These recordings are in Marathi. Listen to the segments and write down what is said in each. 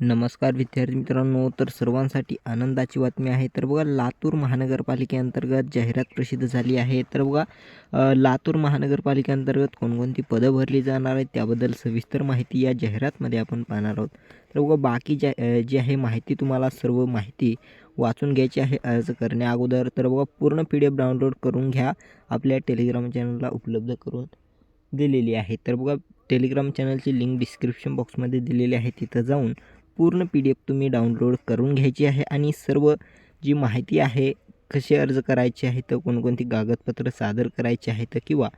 नमस्कार विद्यार्थी मित्रांनो तर सर्वांसाठी आनंदाची बातमी आहे. तर बघा लातूर महानगरपालिकेअंतर्गत जाहिरात प्रसिद्ध झाली आहे. तर बघा लातूर महानगरपालिकेअंतर्गत कोणकोणती पदं भरली जाणार आहेत त्याबद्दल सविस्तर माहिती या जाहिरातमध्ये आपण पाहणार आहोत. तर बघा बाकी ज्या जी आहे माहिती तुम्हाला सर्व माहिती वाचून घ्यायची आहे अर्ज करण्या अगोदर. तर बघा पूर्ण पी डी एफ डाउनलोड करून घ्या. आपल्या टेलिग्राम चॅनलला उपलब्ध करून दिलेली आहे. तर बघा टेलिग्राम चॅनलची लिंक डिस्क्रिप्शन बॉक्समध्ये दिलेली आहे. तिथं जाऊन पूर्ण पी डी एफ तुम्ही डाउनलोड करून घ्यायची आहे आणि सर्व जी माहिती आहे कसे अर्ज करायचे आहे तर कोणकोणती कागदपत्र सादर करायची आहेत किंवा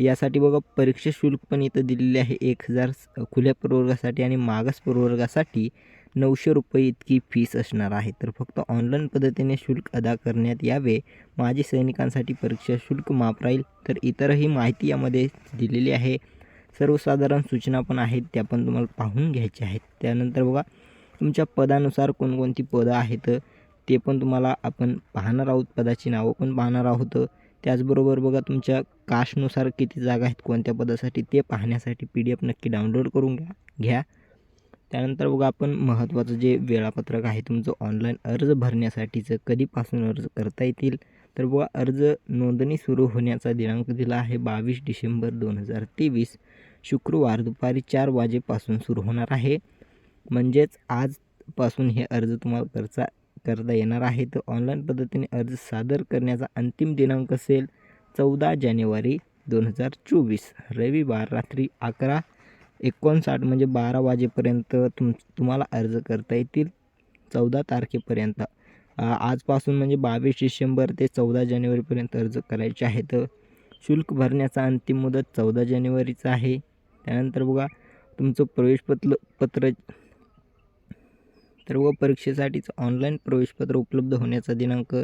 यासाठी बघा परीक्षा शुल्क पण इथं दिलेले आहे एक हजार खुल्या प्रवर्गासाठी आणि मागास प्रवर्गासाठी नऊशे रुपये इतकी फीस असणार आहे. तर फक्त ऑनलाईन पद्धतीने शुल्क अदा करण्यात यावे. माजी सैनिकांसाठी परीक्षा शुल्क माफ राहील तर इतरही माहिती यामध्ये दिलेली आहे. सर्वसाधारण सूचना पण आहेत त्या पण तुम्हाला पाहून घ्यायच्या आहेत. त्यानंतर बघा तुमच्या पदानुसार कोणकोणती पदं आहेत ते पण तुम्हाला आपण पाहणार आहोत. पदाची नावं पण पाहणार आहोत. त्याचबरोबर बघा तुमच्या कास्टनुसार किती जागा आहेत कोणत्या पदासाठी ते पाहण्यासाठी पी डी एफ नक्की डाउनलोड करून घ्या घ्या. त्यानंतर बघा आपण महत्त्वाचं जे वेळापत्रक आहे तुमचं ऑनलाईन अर्ज भरण्यासाठीचं कधीपासून अर्ज करता येतील? तर बघा अर्ज नोंदणी सुरू होण्याचा दिनांक दिला आहे बावीस डिसेंबर दोन हजार तेवीस. शुक्रवार दुपारी चार वाजेपासून सुरू होणार आहे. म्हणजेच आजपासून हे अर्ज तुम्हाला करता करता येणार आहे. तर ऑनलाईन पद्धतीने अर्ज सादर करण्याचा अंतिम दिनांक असेल चौदा जानेवारी दोन हजार चोवीस. रविवार रात्री अकरा एकोणसाठ म्हणजे बारा वाजेपर्यंत तुम तुम्हाला अर्ज करता येतील चौदा तारखेपर्यंत. आजपासून म्हणजे बावीस डिसेंबर ते चौदा जानेवारीपर्यंत अर्ज करायचे आहेत. शुल्क भरण्याचा अंतिम मुदत चौदा जानेवारीचा आहे. त्यानंतर बघा तुमचं प्रवेशपत्र पत्र तर बघा परीक्षेसाठीचं ऑनलाईन प्रवेशपत्र उपलब्ध होण्याचा दिनांक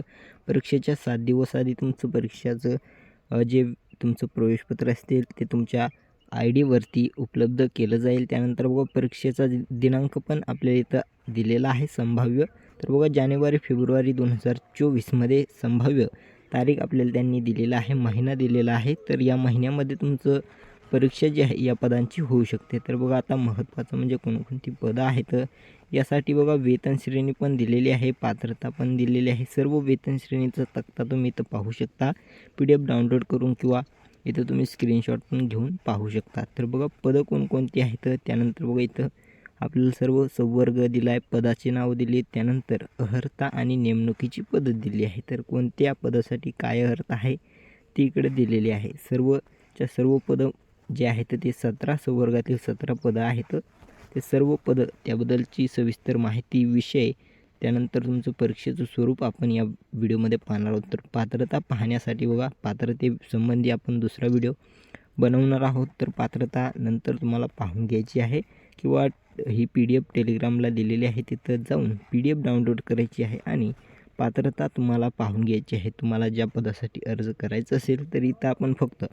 परीक्षेच्या सात दिवस आधी तुमचं परीक्षाचं जे तुमचं प्रवेशपत्र असतील ते तुमच्या आय डीवरती उपलब्ध केलं जाईल. त्यानंतर बघा परीक्षेचा दिनांक पण आपल्याला इथं दिलेला आहे संभाव्य. तर बघा जानेवारी फेब्रुवारी दोन हजार चोवीसमध्ये संभाव्य तारीख आपल्याला त्यांनी दिलेला आहे महिना दिलेला आहे. तर या महिन्यामध्ये तुमचं परीक्षा जी आहे या पदांची होऊ शकते. तर बघा आता महत्त्वाचं म्हणजे कोणकोणती पदं आहेत? यासाठी बघा वेतन श्रेणी पण दिलेली आहे पात्रता पण दिलेली आहे. सर्व वेतन श्रेणीचा तक्ता तुम्ही इथं पाहू शकता. पी डी एफ डाउनलोड करून किंवा इथं तुम्ही स्क्रीनशॉट पण घेऊन पाहू शकता. तर बघा पदं कोणकोणती आहेत? त्यानंतर बघा इथं आपल्याला सर्व संवर्ग दिला आहे पदाचे नाव दिले त्यानंतर अर्हता आणि नेमणुकीची पदं दिली आहे. तर कोणत्या पदासाठी काय अर्हता आहे? ती इकडे दिलेली आहे. सर्वच्या सर्व पदं जे आहेत ते सतरा संवर्गातील सतरा पदं आहेत. ते सर्व पदं त्याबद्दलची सविस्तर माहिती विषय त्यानंतर तुमचं परीक्षेचं स्वरूप आपण या व्हिडिओमध्ये पाहणार आहोत. तर पात्रता पाहण्यासाठी बघा पात्रतेसंबंधी आपण दुसरा व्हिडिओ बनवणार आहोत. तर पात्रता नंतर तुम्हाला पाहून घ्यायची आहे किंवा ही पी डी एफ टेलिग्रामला दिलेली आहे तिथं जाऊन पी डी एफ डाउनलोड करायची आहे आणि पात्रता तुम्हाला पाहून घ्यायची आहे. तुम्हाला ज्या पदासाठी अर्ज करायचा असेल तर इथं आपण फक्त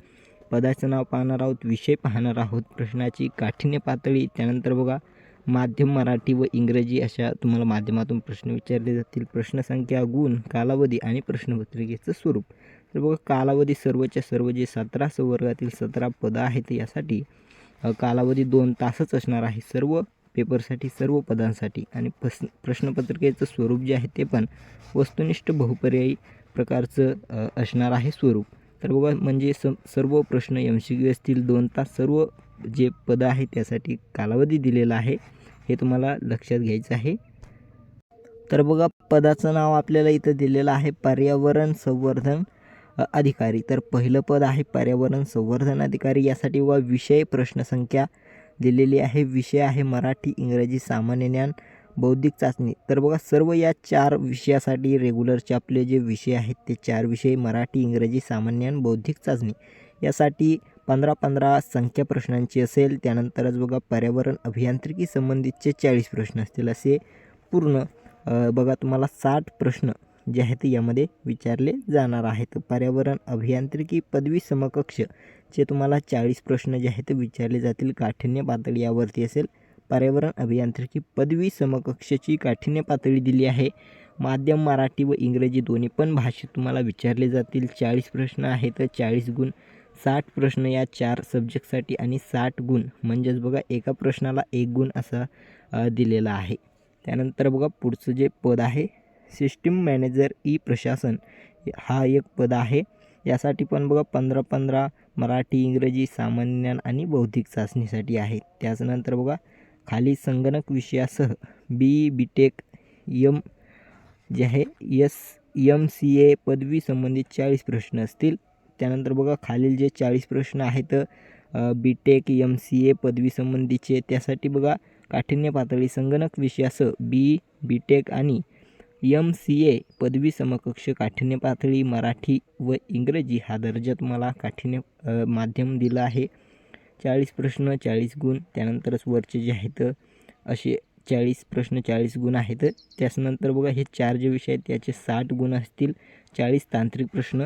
पदाचं नाव पाहणार आहोत विषय पाहणार आहोत प्रश्नाची काठिण्य पातळी. त्यानंतर बघा माध्यम मराठी व इंग्रजी अशा तुम्हाला माध्यमातून प्रश्न विचारले जातील. प्रश्नसंख्या गुण कालावधी आणि प्रश्नपत्रिकेचं स्वरूप. तर बघा कालावधी सर्वच्या सर्व जे सतरा संवर्गातील सतरा पदं आहेत यासाठी कालावधी दोन तासच असणार आहे. सर्व पेपरसाठी सर्व पदांसाठी आणि प्रश्न प्रश्नपत्रिकेचं स्वरूप जे आहे ते पण वस्तुनिष्ठ बहुपर्यायी प्रकारचं असणार आहे स्वरूप. तर बघा म्हणजे स सर्व प्रश्न एम सी क्यू असतील दोन तास सर्व जे पदं आहे त्यासाठी कालावधी दिलेला आहे हे तुम्हाला लक्षात घ्यायचं आहे. तर बघा पदाचं नाव आपल्याला इथं दिलेलं आहे पर्यावरण संवर्धन अधिकारी. तर पहिलं पद आहे पर्यावरण संवर्धन अधिकारी. यासाठी व विषय प्रश्नसंख्या दिलेली आहे. विषय आहे मराठी इंग्रजी सामान्य ज्ञान बौद्धिक चाचणी. तर बघा सर्व या चार विषयासाठी रेग्युलरचे आपले जे विषय आहेत ते चार विषय मराठी इंग्रजी सामान्य आणि बौद्धिक चाचणी. यासाठी पंधरा पंधरा संख्या प्रश्नांची असेल त्यानंतरच बघा पर्यावरण अभियांत्रिकी संबंधितचे चाळीस प्रश्न असतील असे पूर्ण बघा तुम्हाला साठ प्रश्न जे आहेत यामध्ये विचारले जाणार आहेत. पर्यावरण अभियांत्रिकी पदवी समकक्ष जे तुम्हाला चाळीस प्रश्न जे आहेत विचारले जातील. काठिण्य पातळी यावरती असेल. पर्यावरण अभियांत्रिकी पदवी समकक्षाची काठिण्य पातळी दिली आहे. माध्यम मराठी व इंग्रजी दोन्ही पण भाषेत तुम्हाला विचारले जातील. चाळीस प्रश्न आहेत. चाळीस गुण साठ प्रश्न या चार सब्जेक्टसाठी आणि साठ गुण. म्हणजेच बघा एका प्रश्नाला एक गुण असा दिलेला आहे. त्यानंतर बघा पुढचं जे पद आहे सिस्टीम मॅनेजर ई प्रशासन हा एक पद आहे. यासाठी पण बघा पंधरा पंधरा मराठी इंग्रजी सामान्य ज्ञान आणि बौद्धिक चाचणीसाठी आहे. त्याच्यानंतर बघा खाली संगणक विषयासह बी बी टेक यम जे आहे यस यम सी ए पदवी संबंधित चाळीस प्रश्न असतील. त्यानंतर बघा खालील जे चाळीस प्रश्न आहेत B tech M C A पदवी संबंधीचे त्यासाठी बघा काठिण्य पातळी संगणक विषयासह बी बी टेक आणि यम सी ए पदवी समकक्ष काठिण्य पातळी मराठी व इंग्रजी हा दर्जात मला काठिण्य माध्यम दिलं आहे. चाळीस प्रश्न चाळीस गुण त्यानंतरच वरचे जे आहेत असे चाळीस प्रश्न चाळीस गुण आहेत. त्याच्यानंतर बघा हे चार जे विषय आहेत त्याचे साठ गुण असतील चाळीस तांत्रिक प्रश्न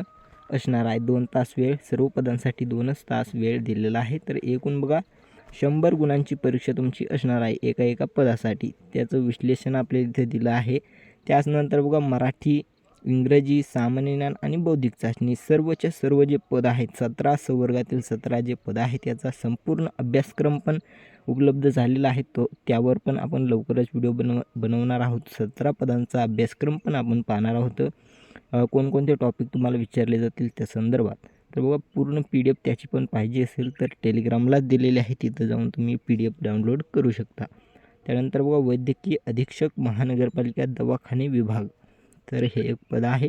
असणार आहे. दोन तास वेळ सर्व पदांसाठी दोनच तास वेळ दिलेला आहे. तर एकूण बघा शंभर गुणांची परीक्षा तुमची असणार आहे एका एका पदासाठी. त्याचं विश्लेषण आपल्याला इथे दिलं आहे. त्याचनंतर बघा मराठी इंग्रजी सामान्य ज्ञान आणि बौद्धिक चाचणी सर्वच्या सर्व जे पद आहेत सतरा संवर्गातील सतरा जे पद आहेत त्याचा संपूर्ण अभ्यासक्रम पण उपलब्ध झालेला आहे. तो त्यावर पण आपण लवकरच व्हिडिओ बनव बनवणार आहोत. सतरा पदांचा अभ्यासक्रम पण आपण पाहणार आहोत. कोणकोणते टॉपिक तुम्हाला विचारले जातील त्या संदर्भात. तर बघा पूर्ण पी डी एफ त्याची पण पाहिजे असेल तर टेलिग्रामलाच दिलेले आहे. तिथं जाऊन तुम्ही पी डी एफ डाउनलोड करू शकता. त्यानंतर बघा वैद्यकीय अधीक्षक महानगरपालिका दवाखाने विभाग. तर हे एक पद आहे.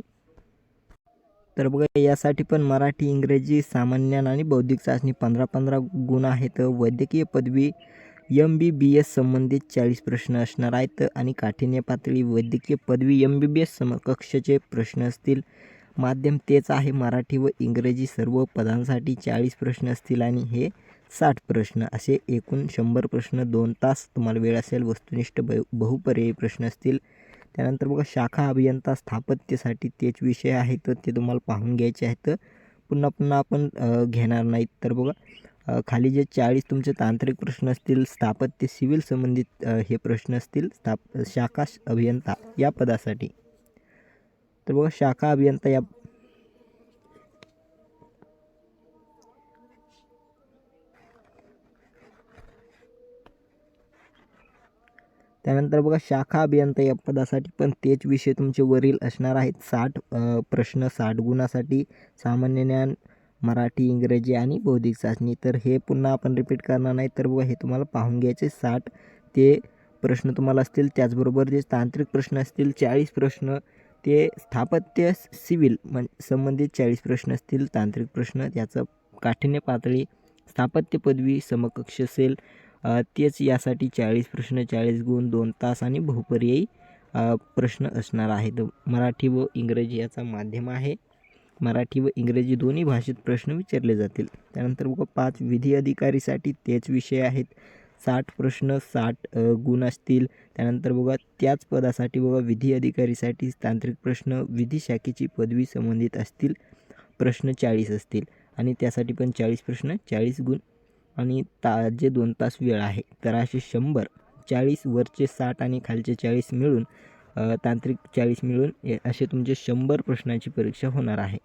तर बघा यासाठी पण मराठी इंग्रजी सामान्य आणि बौद्धिक चाचणी पंधरा पंधरा गुण आहेत. वैद्यकीय पदवी एम बी बी एस संबंधित चाळीस प्रश्न असणार आहेत आणि काठिण्य पातळी वैद्यकीय पदवी एम बी बी एस समकक्षचे प्रश्न असतील. माध्यम तेच आहे मराठी व इंग्रजी सर्व पदांसाठी चाळीस प्रश्न असतील आणि हे साठ प्रश्न. असे एकूण शंभर प्रश्न दोन तास तुम्हाला वेळ असेल वस्तुनिष्ठ बहु बहुपर्यायी प्रश्न असतील. त्यानंतर बघा शाखा अभियंता स्थापत्यसाठी तेच विषय आहेत ते तुम्हाला पाहून घ्यायचे आहेत. पुन्हा पुन्हा आपण घेणार नाहीत. तर बघा खाली जे चाळीस तुमचे तांत्रिक प्रश्न असतील स्थापत्य सिव्हिल संबंधित हे प्रश्न असतील स्थाप शाखा अभियंता या पदासाठी. तर बघा शाखा अभियंता या त्यानंतर बघा शाखा अभियंता या पदासाठी पण तेच विषय तुमचे वरील असणार आहेत. साठ प्रश्न साठ गुणासाठी सामान्य ज्ञान मराठी इंग्रजी आणि बौद्धिक चाचणी. तर हे पुन्हा आपण रिपीट करणार नाही. तर बघा हे तुम्हाला पाहून घ्यायचे. साठ ते प्रश्न तुम्हाला असतील. त्याचबरोबर जे तांत्रिक प्रश्न असतील चाळीस प्रश्न. ते स्थापत्य सिव्हिल म्हण संबंधित चाळीस प्रश्न असतील तांत्रिक प्रश्न. त्याचं काठिण्य पातळी स्थापत्य पदवी समकक्ष असेल तेच यासाठी चाळीस प्रश्न चाळीस गुण दोन तास आणि बहुपर्यायी प्रश्न असणार आहेत. मराठी व इंग्रजी याचा माध्यम आहे. मराठी व इंग्रजी दोन्ही भाषेत प्रश्न विचारले जातील. त्यानंतर बघा पाच विधी अधिकारीसाठी तेच विषय आहेत. साठ प्रश्न साठ गुण असतील. त्यानंतर बघा त्याच पदासाठी बघा विधी अधिकारीसाठी तांत्रिक प्रश्न विधी शाखेची पदवी संबंधित असतील. प्रश्न चाळीस असतील. आणि त्यासाठी पण चाळीस प्रश्न चाळीस गुण आणि ता जे दोन तास वेळ आहे. तर असे शंभर चाळीस वरचे साठ आणि खालचे चाळीस मिळून तांत्रिक चाळीस मिळून असे तुमचे शंभर प्रश्नाची परीक्षा होणार आहे.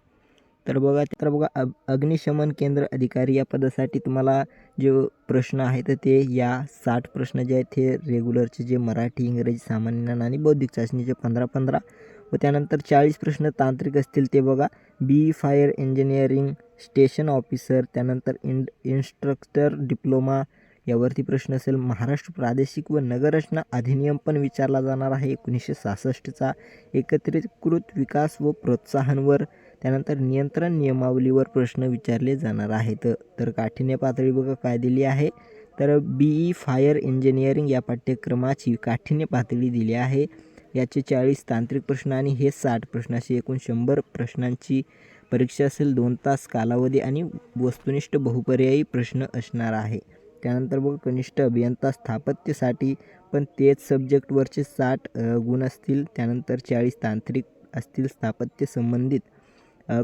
तर बघा तर बघा अग अग्निशमन केंद्र अधिकारी या पदासाठी तुम्हाला जे प्रश्न आहेत ते या साठ प्रश्न जे आहेत ते रेग्युलरचे जे मराठी इंग्रजी सामान्य ज्ञान आणि बौद्धिक चाचणीचे पंधरा पंधरा व त्यानंतर चाळीस प्रश्न तांत्रिक असतील ते बघा. B fire engineering station officer त्यानंतर इंड इन्स्ट्रक्टर डिप्लोमा यावरती प्रश्न असेल. महाराष्ट्र प्रादेशिक व नगररचना अधिनियम पण विचारला जाणार आहे. एकोणीसशे सहासष्टचा एकत्रितकृत विकास व प्रोत्साहनवर त्यानंतर नियंत्रण नियमावलीवर प्रश्न विचारले जाणार आहेत. तर काठिण्य पातळी बघा काय दिली आहे. तर बी ई फायर इंजिनिअरिंग या पाठ्यक्रमाची काठिण्य पातळी दिली आहे. याचे चाळीस तांत्रिक प्रश्न आणि हे साठ प्रश्न अशी एकूण शंभर प्रश्नांची परीक्षा असेल दोन तास कालावधी आणि वस्तुनिष्ठ बहुपर्यायी प्रश्न असणार आहे. त्यानंतर बघ कनिष्ठ अभियंता स्थापत्यसाठी पण तेच सब्जेक्टवरचे साठ गुण असतील त्यानंतर चाळीस तांत्रिक असतील स्थापत्य संबंधित.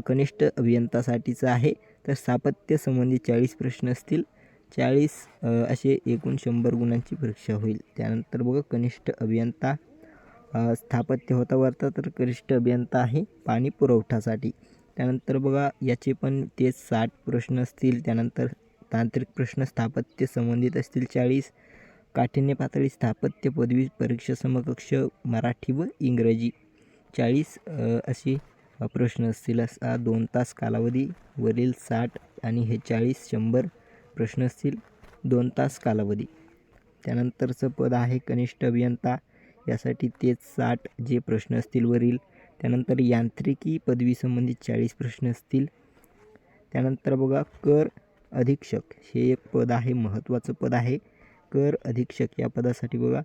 कनिष्ठ अभियंतासाठीचं आहे तर स्थापत्य संबंधित चाळीस प्रश्न असतील चाळीस असे एकूण शंभर गुणांची परीक्षा होईल. त्यानंतर बघा कनिष्ठ अभियंता स्थापत्य होता वरता तर कनिष्ठ अभियंता आहे पाणी पुरवठासाठी. त्यानंतर बघा याचे पण ते साठ प्रश्न असतील. त्यानंतर तांत्रिक प्रश्न स्थापत्य संबंधित असतील चाळीस. काठिण्य पातळी स्थापत्य पदवी परीक्षा समकक्ष मराठी व इंग्रजी. चाळीस असे प्रश्न असतील. असा दोन तास कालावधी वरील साठ आणि हे चाळीस शंभर प्रश्न असतील. दोन तास कालावधी. त्यानंतरचं पद आहे कनिष्ठ अभियंता. यासाठी तेच साठ जे प्रश्न असतील वरील त्यानंतर यांत्रिकी पदवीसंबंधित चाळीस प्रश्न असतील. त्यानंतर बघा कर अधीक्षक हे एक पद आहे महत्त्वाचं पद आहे. कर अधीक्षक या पदासाठी बघा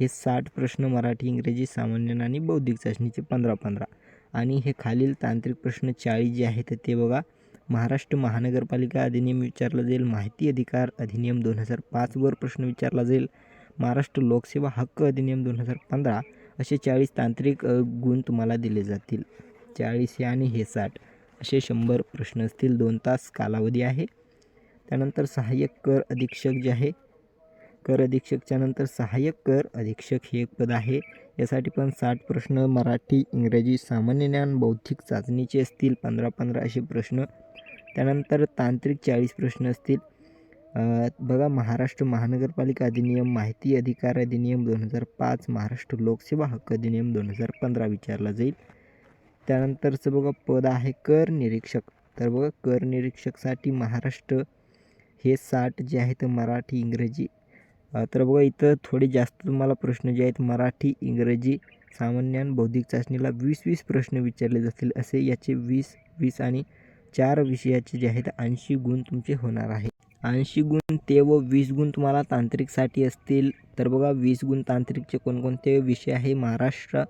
हे साठ प्रश्न मराठी इंग्रजी सामान्य आणि बौद्धिक चाचणीचे पंधरा पंधरा. आणि हे खालील तांत्रिक प्रश्न चाळीस जे आहेत ते बघा महाराष्ट्र महानगरपालिका अधिनियम विचारला जाईल माहिती अधिकार अधिनियम दोन हजार पाचवर प्रश्न विचारला जाईल. महाराष्ट्र लोकसेवा हक्क अधिनियम दोन हजार पंधरा असे चाळीस तांत्रिक गुण तुम्हाला दिले जातील. चाळीस हे आणि हे साठ असे शंभर प्रश्न असतील. दोन तास कालावधी आहे. त्यानंतर सहाय्यक कर अधीक्षक जे आहे कर अधीक्षकच्या नंतर सहाय्यक कर अधीक्षक हे एक पद आहे. यासाठी पण साठ प्रश्न मराठी इंग्रजी सामान्य ज्ञान बौद्धिक चाचणीचे असतील. पंधरा पंधरा असे प्रश्न. त्यानंतर तांत्रिक चाळीस प्रश्न असतील. बघा महाराष्ट्र महानगरपालिका अधिनियम माहिती अधिकार अधिनियम दोन हजार पाच महाराष्ट्र लोकसेवा हक्क अधिनियम दोन हजार पंधरा विचारला जाईल. त्यानंतरचं बघा पद आहे कर निरीक्षक. तर बघा कर निरीक्षकसाठी महाराष्ट्र हे साठ जे आहेत मराठी इंग्रजी. तर बघा इथं थोडे जास्त तुम्हाला प्रश्न जे आहेत मराठी इंग्रजी सामान्य बौद्धिक चाचणीला वीस वीस प्रश्न विचारले जातील. असे याचे वीस वीस आणि चार विषयाचे जे आहेत ऐंशी गुण तुमचे होणार आहे ऐंशी गुण ते व वीस गुण तुम्हाला तांत्रिकसाठी असतील. तर बघा वीस गुण तांत्रिकचे कोणकोणते विषय आहे? महाराष्ट्र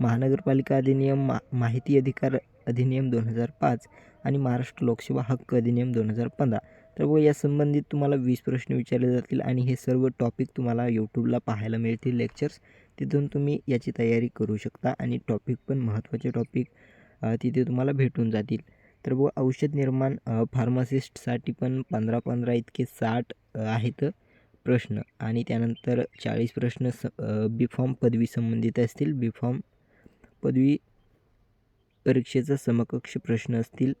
महानगरपालिका अधिनियम मा माहिती अधिकार अधिनियम दोन हजार पाच आणि महाराष्ट्र लोकसेवा हक्क अधिनियम दोन हजार पंधरा. तर बघा या संबंधित तुम्हाला वीस प्रश्न विचारले जातील आणि हे सर्व टॉपिक तुम्हाला यूट्यूबला पाहायला मिळतील लेक्चर्स तिथून तुम्ही याची तयारी करू शकता आणि टॉपिक पण महत्त्वाचे टॉपिक तिथे तुम्हाला भेटून जातील. तर बघा औषध निर्माण फार्मासिस्टसाठी पण पंधरा पंधरा इतके साठ आहेत प्रश्न. आणि त्यानंतर चाळीस प्रश्न स बी फॉर्म पदवी संबंधित असतील. बी फॉर्म पदवी परीक्षेचा समकक्ष प्रश्न असतील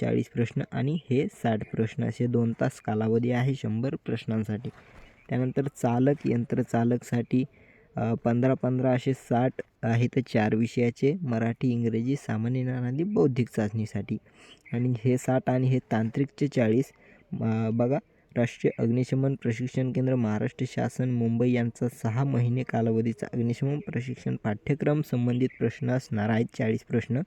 चाळीस प्रश्न. आणि हे साठ प्रश्न असे दोन तास कालावधी आहे शंभर प्रश्नांसाठी. त्यानंतर चालक यंत्रचालकसाठी पंधरा पंधरा असे साठ आहेत चार विषयाचे मराठी इंग्रजी सामान्य ज्ञान आणि बौद्धिक चाचणीसाठी. आणि हे साठ आणि हे तांत्रिकचे चाळीस बघा राष्ट्रीय अग्निशमन प्रशिक्षण केंद्र महाराष्ट्र शासन मुंबई यांचा सहा महिने कालावधीचा अग्निशमन प्रशिक्षण पाठ्यक्रम संबंधित प्रश्न असणार आहेत चाळीस प्रश्न.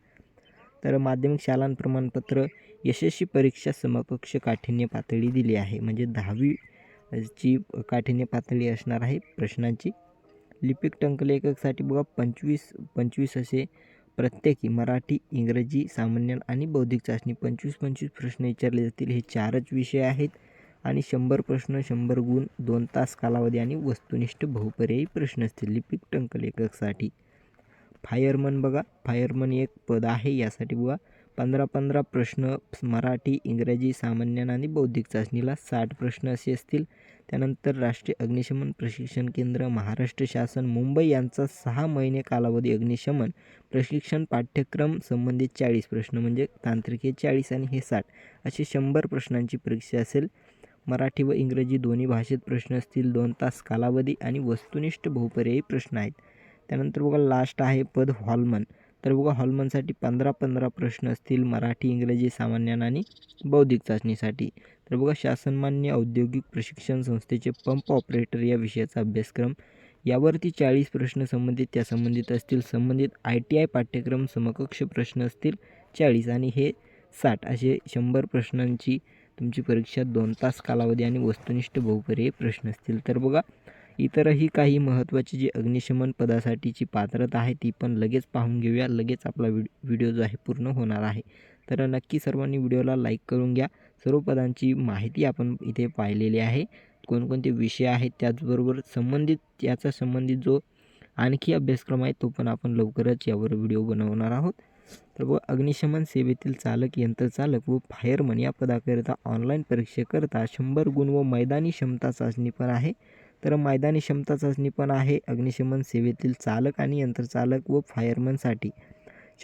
तर माध्यमिक शालांत प्रमाणपत्र यशस्वी परीक्षा समकक्ष काठिण्य पातळी दिली आहे. म्हणजे दहावी ची काठिण्य पातळी असणार आहे प्रश्नांची. लिपिक टंकलेखकसाठी बघा पंचवीस पंचवीस असे प्रत्येकी मराठी इंग्रजी सामान्य आणि बौद्धिक चाचणी पंचवीस पंचवीस प्रश्न विचारले जातील. हे चारच विषय आहेत आणि शंभर प्रश्न शंभर गुण दोन तास कालावधी आणि वस्तुनिष्ठ बहुपर्यायी प्रश्न असतील लिपिक टंकलेखकसाठी. फायरमन बघा फायरमन एक पद आहे यासाठी बघा पंधरा पंधरा प्रश्न मराठी इंग्रजी सामान्य आणि बौद्धिक चाचणीला साठ प्रश्न असे असतील. त्यानंतर राष्ट्रीय अग्निशमन प्रशिक्षण केंद्र महाराष्ट्र शासन मुंबई यांचा सहा महिने कालावधी अग्निशमन प्रशिक्षण पाठ्यक्रम संबंधित चाळीस प्रश्न म्हणजे तांत्रिक हे चाळीस आणि हे साठ असे शंभर प्रश्नांची परीक्षा असेल. मराठी व इंग्रजी दोन्ही भाषेत प्रश्न असतील. दोन तास कालावधी आणि वस्तुनिष्ठ बहुपर्यायी प्रश्न आहेत. त्यानंतर बघा लास्ट आहे पद हॉलमन. तर बघा हॉलमनसाठी पंधरा पंधरा प्रश्न असतील मराठी इंग्रजी सामान्य आणि बौद्धिक चाचणीसाठी. तर बघा शासनमान्य औद्योगिक प्रशिक्षण संस्थेचे पंप ऑपरेटर या विषयाचा अभ्यासक्रम. यावरती चाळीस प्रश्न संबंधित त्या संबंधित असतील. संबंधित आय टी आय पाठ्यक्रम समकक्ष प्रश्न असतील चाळीस आणि हे साठ. असे शंभर प्रश्नांची तुमची परीक्षा दोन तास कालावधी आणि वस्तुनिष्ठ बहुपर्यायी प्रश्न असतील. तर बघा इतरही काही महत्त्वाची जी अग्निशमन पदासाठीची पात्रता आहे ती पण लगेच पाहून घेऊया. लगेच आपला व्हिड व्हिडिओ जो आहे पूर्ण होणार आहे. तर नक्की सर्वांनी व्हिडिओला लाईक करून घ्या. सर्व पदांची माहिती आपण इथे पाहिलेली आहे. कोणकोणते विषय आहेत त्याचबरोबर संबंधित याचा संबंधित जो आणखी अभ्यासक्रम आहे तो पण आपण लवकरच यावर व्हिडिओ बनवणार आहोत. तर व अग्निशमन सेवेतील चालक यंत्रचालक व फायरमन या पदाकरिता ऑनलाईन परीक्षेकरता शंभर गुण व मैदानी क्षमता चाचणी पण आहे. तर मैदानी क्षमता चाचणी पण आहे. अग्निशमन सेवेतील चालक आणि यंत्रचालक व फायरमनसाठी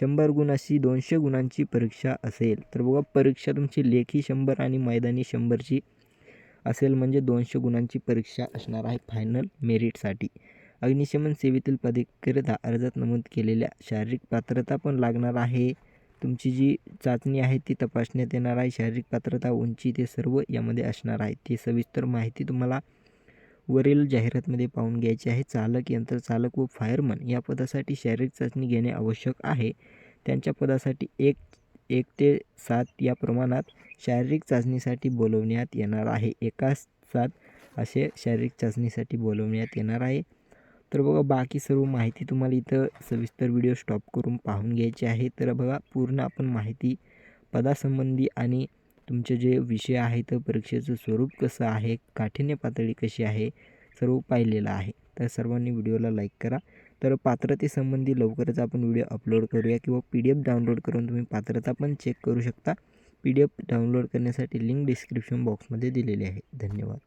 शंभर गुण अशी दोनशे गुणांची परीक्षा असेल. तर बघा परीक्षा तुमची लेखी शंभर आणि मैदानी शंभरची असेल म्हणजे दोनशे गुणांची परीक्षा असणार आहे फायनल मेरिटसाठी अग्निशमन सेवेतील पदेकरिता अर्जात नमूद केलेल्या शारीरिक पात्रता पण लागणार आहे. तुमची जी चाचणी आहे ती तपासण्यात येणार आहे. शारीरिक पात्रता उंची ते सर्व यामध्ये असणार आहे. ती सविस्तर माहिती तुम्हाला वरील जाहिरातमध्ये पाहून घ्यायचे आहे चालक यंत्रचालक व फायरमन या पदासाठी शारीरिक चाचणी घेणे आवश्यक आहे. त्यांच्या पदासाठी एक एक ते सात या प्रमाणात शारीरिक चाचणीसाठी बोलवण्यात येणार आहे. एकाच सात असे शारीरिक चाचणीसाठी बोलवण्यात येणार आहे. तर बघा बाकी सर्व माहिती तुम्हाला इथं सविस्तर व्हिडिओ स्टॉप करून पाहून घ्यायची आहे. तर बघा पूर्ण आपण माहिती पदासंबंधी आणि तुमचे जे विषय आहेत परीक्षेचं स्वरूप कसं आहे काठिण्य पातळी कशी आहे सर्व पाहिलेलं आहे. तर सर्वांनी व्हिडिओला लाईक करा. तर पात्रतेसंबंधी लवकरच आपण व्हिडिओ अपलोड करूया किंवा पी डी एफ डाउनलोड करून तुम्ही पात्रता पण चेक करू शकता. पी डी एफ डाउनलोड करण्यासाठी लिंक डिस्क्रिप्शन बॉक्समध्ये दिलेली आहे. धन्यवाद.